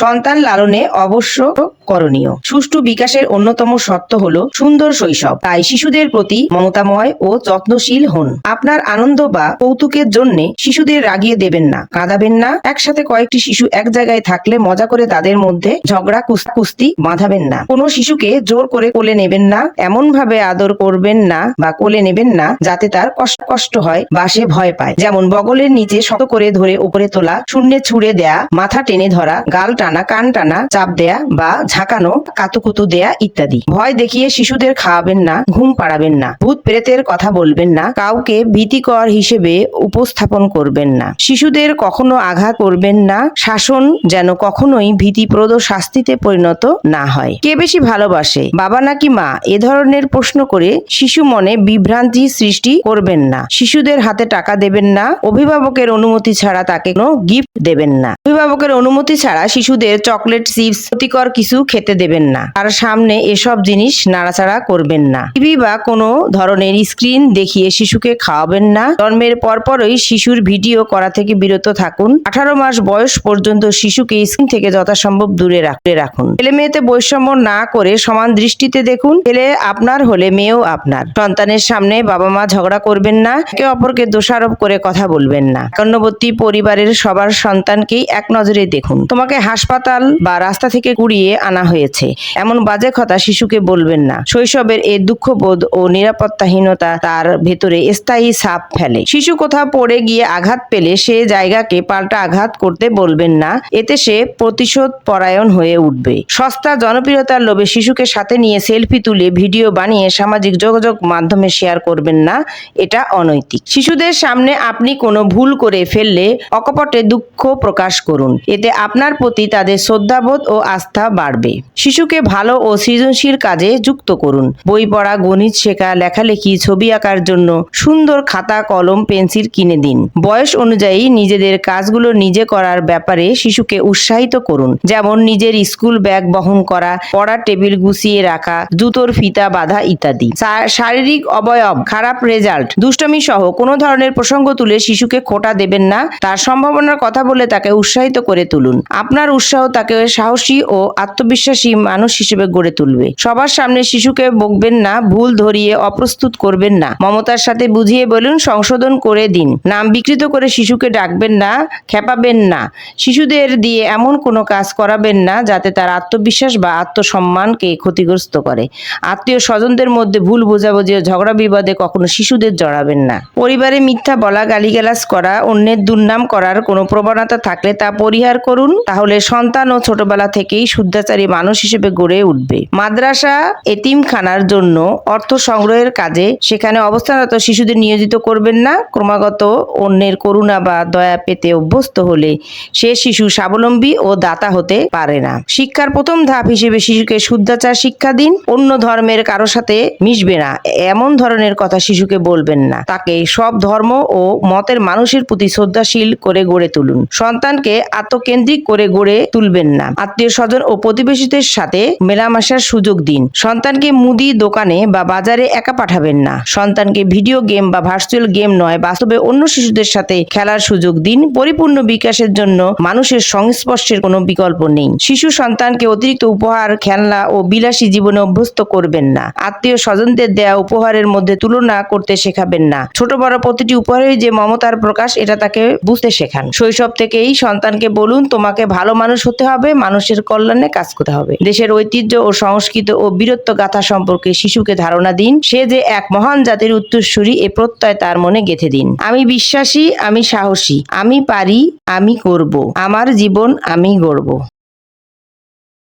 সন্তান লালনে অবশ্য করণীয়। সুষ্ঠু বিকাশের অন্যতম শর্ত হলো সুন্দর শৈশব। তাই শিশুদের প্রতি মমতাময় ও যত্নশীল হন। আপনার আনন্দ বা কৌতুকের জন্য শিশুদের রাগিয়ে দেবেন না, কাঁদাবেন না, একসাথে কয়েকটি শিশু এক জায়গায় থাকলে মজা করে তাদের মধ্যে ঝগড়া কুস্তি বাঁধাবেন না। কোনো শিশুকে জোর করে কোলে নেবেন না এমন ভাবে আদর করবেন না বা কোলে নেবেন না, যাতে তার কষ্ট কষ্ট হয় বা সে ভয় পায়। যেমন বগলের নিচে শত করে ধরে উপরে তোলা, শূন্যে ছুড়ে দেয়া, মাথা টেনে ধরা, গাল টানা, কান টানা, চাপ দেয়া বা ঝাঁকানো কাতুকুতু দেয়া ইত্যাদি। ভয় দেখিয়ে শিশুদের খাওয়াবেন না, ঘুম পাড়াবেন না। ভূত প্রেতের কথা বলবেন না, কাউকে ভীতিকর হিসেবে উপস্থাপন করবেন না। শিশুদের কখনো আঘাত করবেন না, শাসন যেন কখনোই ভীতিপ্রদ শাস্তিতে পরিণত না হয়। কে বেশি ভালোবাসে, বাবা নাকি মা? এ ধরনের প্রশ্ন করে শিশু মনে বিভ্রান্তি সৃষ্টি করবেন না। শিশুদের হাতে টাকা দেবেন না, অভিভাবকের অনুমতি ছাড়া তাকে কোনো গিফট দেবেন না। অভিভাবকের অনুমতি ছাড়া শিশুদের চকলেট, চিপস, ক্ষতিকর কিছু খেতে দেবেন না। তার সামনে এসব জিনিস নাড়াচাড়া করবেন না। টিভি বা কোনো ধরনের স্ক্রিন দেখিয়ে শিশুকে খাওয়াবেন না। জন্মের পরপরই শিশুর ভিডিও করা থেকে বিরত থাকুন। আঠারো মাস বয়স পর্যন্ত শিশুকে স্ক্রিন থেকে যথাসম্ভব দূরে রাখ- দূরে রাখুন। ছেলে মেয়েতে বৈষম্য না করে সমান দৃষ্টিতে দেখুন। ছেলে আপনার হলে মেয়েও আপনার। সন্তানের সামনে বাবা মা ঝগড়া করবেন না। একে অপরকে দোষারোপ করে কথা বলবেন না। একান্নবর্তী পরিবারের সবার সন্তানকেই এক নজরে দেখুন। তোমাকে হাসপাতাল বা রাস্তা থেকে কুড়িয়ে আনা হয়েছে। এমন বাজে কথা শিশুকে বলবেন না। শৈশবের এই দুঃখবোধ ও নিরাপত্তাহীনতা তার ভেতরে স্থায়ী ছাপ ফেলে। শিশু কোথাও পড়ে গিয়ে আঘাত পেলে সে জায়গাকে পাল্টা আঘাত করতে বলবেন না। এতে সে প্রতিশোধ পরায়ণ হয়ে উঠবে। সস্তা জনপ্রিয়তার লোভে শিশুকে সাথে নিয়ে সেলফি তুলে ভিডিও বানিয়ে সামাজিক যোগাযোগ মাধ্যমে শেয়ার করবেন না। এটা অনৈতিক। শিশুদের সামনে আপনি কোনো ভুল করে ফেললে অকপটে দুঃখ প্রকাশ করুন। এতে আপনার প্রতি তাদের শ্রদ্ধাবোধ ও আস্থা বাড়বে। শিশুকে ভালো ও সৃজনশীল কাজে যুক্ত করুন। বই পড়া, গণিত শেখা, লেখালেখি, ছবি আঁকার জন্য সুন্দর খাতা, কলম, পেন্সিল কিনে দিন। বয়স অনুযায়ী নিজেদের কাজগুলো নিজে করার ব্যাপারে শিশুকে উৎসাহিত করুন। যেমন নিজের স্কুল ব্যাগ বহন করা, পড়ার টেবিল গুছিয়ে রাখা, জুতোর ফিতা বাঁধা ইত্যাদি। শারীরিক অবয়ব, খারাপ রেজাল্ট, দুষ্টমি সহ কোনো ধরনের প্রসঙ্গ তুলে শিশুকে খোটা দেবেন না। তার সম্ভাবনার কথা বলে তাকে উৎসাহিত করে তুলুন। আপনার উৎসাহ তাকে সাহসী ও আত্মবিশ্বাসী মানুষ হিসেবে গড়ে তুলবে। সবার সামনে শিশুকে বকবেন না, ভুল ধরিয়ে, অপ্রস্তুত করবেন না। মমতার সাথে বুঝিয়ে বলুন, সংশোধন করে দিন। নাম বিকৃত করে শিশুকে ডাকবেন না, খেপাবেন না। শিশুদের দিয়ে এমন কোনো কাজ করাবেন না, যাতে তার আত্মবিশ্বাস বা আত্মসম্মানকে ক্ষতিগ্রস্ত করে। আত্মীয় স্বজনদের মধ্যে ভুল বোঝাবুঝি ও ঝগড়া বিবাদে কখনো শিশুদের জড়াবেন না। পরিবারে মিথ্যা বলা, গালিগালাজ করা, অন্যের দুর্নাম করার কোনো প্রবণতা থাকলে তা পরিহার করুন। তাহলে সন্তান ও ছোটবেলা থেকেই শুদ্ধাচারী মানুষ হিসেবে গড়ে উঠবে। মাদ্রাসা এতিমখানার জন্য অর্থ সংগ্রহের কাজে সেখানে অবস্থানরত শিশুদের নিয়োজিত করবেন না। ক্রমাগত অন্যের করুণা বা দয়া পেতে অভ্যস্ত হলে সে শিশু স্বাবলম্বী ও দাতা হতে পারে না। শিক্ষার প্রথম ধাপ হিসেবে শিশুকে শুদ্ধাচার শিক্ষা দিন। অন্য ধর্মের কারও সাথে মিশবে না। এমন ধরনের কথা শিশুকে বলবেন না। তাকে সব ধর্ম ও মতের মানুষের প্রতি শ্রদ্ধাশীল করে গড়ে তুলুন। সন্তানকে আত্মকেন্দ্রিক করে গড়ে তুলবেন না। আত্মীয় স্বজন ও প্রতিবেশীদের সাথে মেলামেশার সুযোগ দিন। সন্তানকে মুদি দোকানে বা বাজারে একা পাঠাবেন না। সন্তানকে ভিডিও গেম বা ভার্চুয়াল গেম নয়, বাস্তবে অন্য শিশুদের সাথে খেলার সুযোগ দিন। পরিপূর্ণ বিকাশের জন্য মানুষের সংস্পর্শের কোনো বিকল্প নেই। শিশু সন্তানকে অতিরিক্ত উপহার, খেলনা ও বিলাসী জীবনে অভ্যস্ত করবেন না। আত্মীয় স্বজনদের দেয়া উপহারের মধ্যে তুলনা করতে শেখাবেন না। ছোট বড় প্রতিটি উপহারেই যে মমতার প্রকাশ, এটা তাকে বুঝতে শেখান। শৈশব থেকেই সন্তানকে বলুন, তোমাকে ভালো মানুষ হতে হবে, মানুষের কল্যাণে কাজ করতে হবে। দেশের ঐতিহ্য ও সংস্কৃত ও বীরত্ব গাথা সম্পর্কে শিশুকে ধারণা দিন। সে যে এক মহান জাতির উত্তরসূরি, এ প্রত্যয় তার মনে গেঁথে দিন। আমি বিশ্বাসী, আমি সাহসী, আমি পারি, আমি করব। আমার জীবন আমি গড়ব।